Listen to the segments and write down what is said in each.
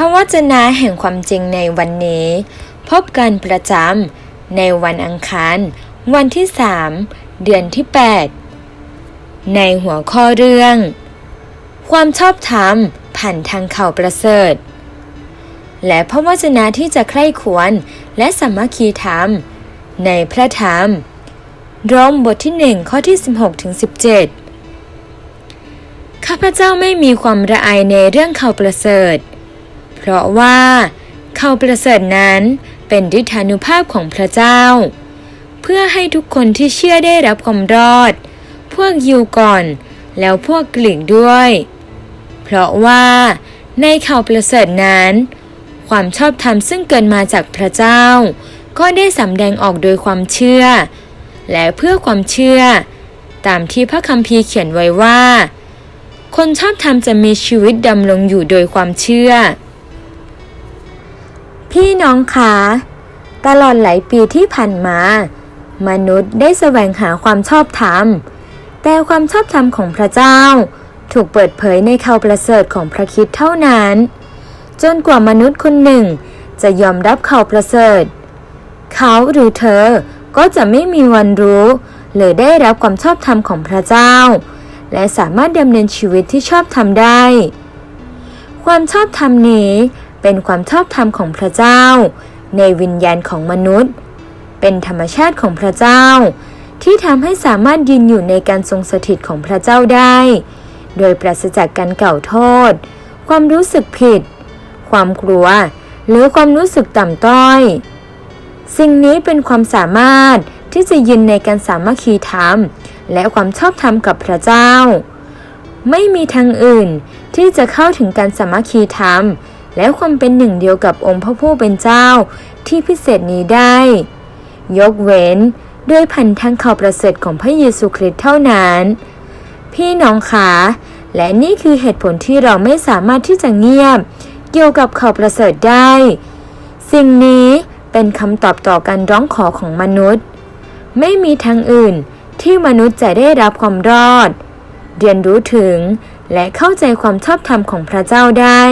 ระวจนะแห่งความจริงในวันนี้ พบกันประจำในวันอังคาร วันที่3เดือนที่ 8 ในหัวข้อเรื่อง ความชอบธรรมผ่านทางข่าวประเสริฐ และพระวจนะที่จะใคร่ควรและสามัคคีธรรม ในพระธรรมโรมบทที่1ข้อที่ 16ถึง17 ข้าพเจ้าไม่มีความระอายในเรื่องข่าวประเสริฐ เพราะว่าข่าวประเสริฐนั้นเป็นฤทธานุภาพของพระเจ้า เพื่อให้ทุกคนที่เชื่อได้รับความรอด พวกยิวก่อนแล้วพวกกลิ่งด้วย เพราะว่าในข่าวประเสริฐนั้น ความชอบธรรมซึ่งเกิดมาจากพระเจ้า ก็ได้สำแดงออกโดยความเชื่อ และเพื่อความเชื่อ ตามที่พระคัมภีร์เขียนไว้ว่า คนชอบธรรมจะมีชีวิตดำรงอยู่โดยความเชื่อ พี่น้องคะตลอดหลายปีที่ผ่านมา มนุษย์ได้แสวงหาความชอบธรรม แต่ความชอบธรรมของพระเจ้า ถูกเปิดเผยในข่าวประเสริฐของพระคิดเท่านั้น จนกว่ามนุษย์คนหนึ่งจะยอมรับข่าวประเสริฐ เขาหรือเธอก็จะไม่มีวันรู้หรือได้รับความชอบธรรมของพระเจ้า และสามารถดำเนินชีวิตที่ชอบธรรมได้ ความชอบธรรมนี้ เป็นความชอบธรรมของพระเจ้า ในวิญญาณของมนุษย์ เป็นธรรมชาติของพระเจ้า ที่ทำให้สามารถยืนอยู่ในการทรงสถิตของพระเจ้าได้ โดยปราศจากการเก่าโทษ ความรู้สึกผิด ความกลัว หรือความรู้สึกต่ำต้อย สิ่งนี้เป็นความสามารถที่จะยืนในการสามัคคีธรรม และความชอบธรรมกับพระเจ้า ไม่มีทางอื่นที่จะเข้าถึงการสามัคคีธรรม และความเป็นหนึ่งเดียวกับองค์พระผู้เป็นเจ้าที่พิเศษนี้ได้ ยกเว้นด้วยพันธทางข่าวประเสริฐของพระเยซูคริสต์เท่านั้น พี่น้องคะและนี่คือเหตุผลที่เราไม่สามารถที่จะเงียบ เกี่ยวกับข่าวประเสริฐได้ สิ่งนี้เป็นคำตอบต่อการร้องขอของมนุษย์ ไม่มีทางอื่นที่มนุษย์จะได้รับความรอด เรียนรู้ถึงและเข้าใจความชอบธรรมของพระเจ้าได้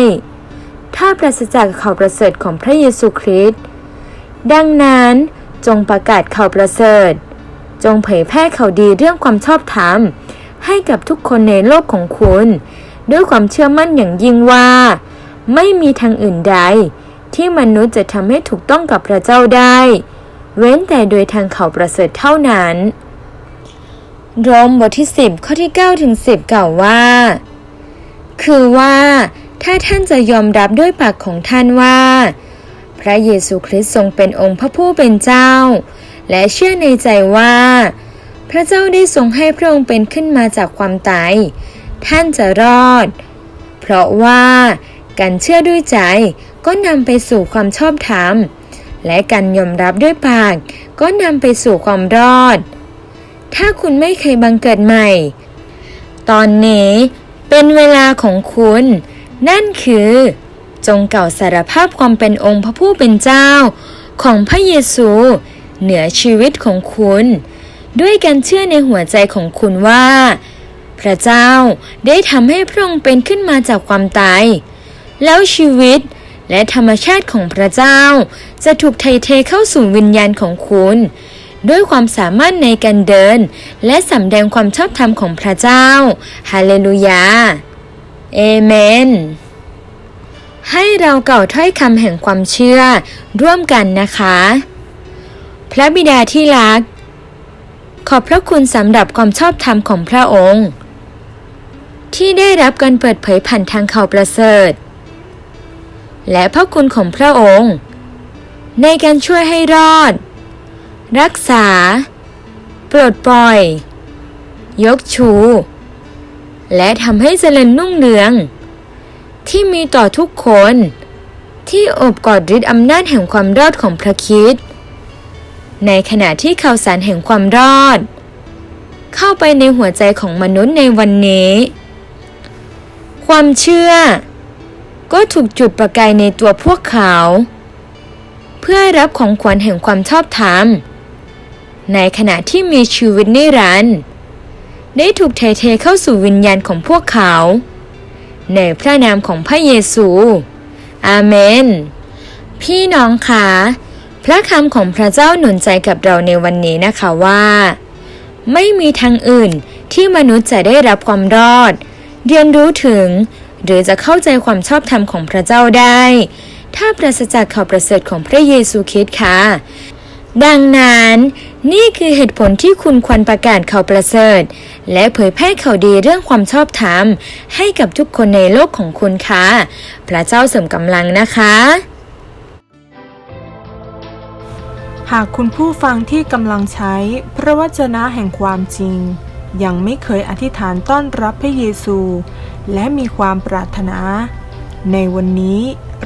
ถ้าปราศจากข่าวประเสริฐของพระเยซูคริสต์ ดังนั้นจงประกาศข่าวประเสริฐ จงเผยแพร่ข่าวดีเรื่องความชอบธรรม ให้กับทุกคนในโลกของคุณ ด้วยความเชื่อมั่นอย่างยิ่งว่า ไม่มีทางอื่นใด ที่มนุษย์จะทำให้ถูกต้องกับพระเจ้าได้ เว้นแต่โดยทางข่าวประเสริฐเท่านั้น โรมบทที่ 10 ข้อที่9ถึง10 กล่าวว่า คือว่า ถ้าท่านจะยอมรับด้วยปากของท่านว่า พระเยซูคริสต์ทรงเป็นองค์พระผู้เป็นเจ้า และเชื่อในใจว่า พระเจ้าได้ทรงให้พระองค์เป็นขึ้นมาจากความตาย ท่านจะรอด เพราะว่าการเชื่อด้วยใจก็นำไปสู่ความชอบธรรม และการยอมรับด้วยปาก ก็นำไปสู่ความรอด ถ้าคุณไม่เคยบังเกิดใหม่ ตอนนี้เป็นเวลาของคุณ นั่นคือ จงเก่าสารภาพความเป็นองค์พระผู้เป็นเจ้า ของพระเยซู เหนือชีวิตของคุณ ด้วยการเชื่อในหัวใจของคุณว่า พระเจ้าได้ทำให้พระองค์เป็นขึ้นมาจากความตาย แล้วชีวิตและธรรมชาติของพระเจ้า จะถูกไถ่เทเข้าสู่วิญญาณของคุณ ด้วยความสามารถในการเดิน และสำแดงความชอบธรรมของพระเจ้า ฮาเลลูยา เอเมน ให้เราเก่าถ้อยคำแห่งความเชื่อร่วมกันนะคะ พระบิดาที่รัก ขอบพระคุณสำหรับความชอบธรรมของพระองค์ ที่ได้รับการเปิดเผยผ่านทางข่าวประเสริฐ และพระคุณของพระองค์ ในการช่วยให้รอด รักษา ปลดปล่อย ยกชู และทำให้เจริญรุ่งเรือง ที่มีต่อทุกคน ที่อบกอดฤทธิ์อำนาจแห่งความรอดของพระคิดในขณะที่ข่าวสารแห่งความรอด เข้าไปในหัวใจของมนุษย์ในวันนี้ ความเชื่อ ก็ถูกจุดประกายในตัวพวกเขา เพื่อรับของขวัญแห่งความชอบธรรม ในขณะที่มีชีวิตนิรันดร์ ได้ถูกเทเทเข้าสู่วิญญาณของพวกเขา ในพระนามของพระเยซู อาเมน พี่น้องคะพระคำของพระเจ้าหนุนใจกับเราในวันนี้นะคะว่า ไม่มีทางอื่นที่มนุษย์จะได้รับความรอด เรียนรู้ถึง หรือจะเข้าใจความชอบธรรมของพระเจ้าได้ ถ้าปราศจากข่าวประเสริฐของพระเยซูคริสต์ค่ะดังนั้น นี่คือเหตุผลที่คุณควรประกาศข่าวประเสริฐ และเผยแพร่ข่าวดีเรื่องความชอบธรรม ให้กับทุกคนในโลกของคุณค่ะ พระเจ้าเสริมกำลังนะคะ หากคุณผู้ฟังที่กำลังใช้พระวจนะแห่งความจริง ยังไม่เคยอธิษฐานต้อนรับพระเยซู และมีความปรารถนา ในวันนี้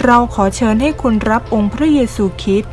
เราขอเชิญให้คุณรับองค์พระเยซูคริสต์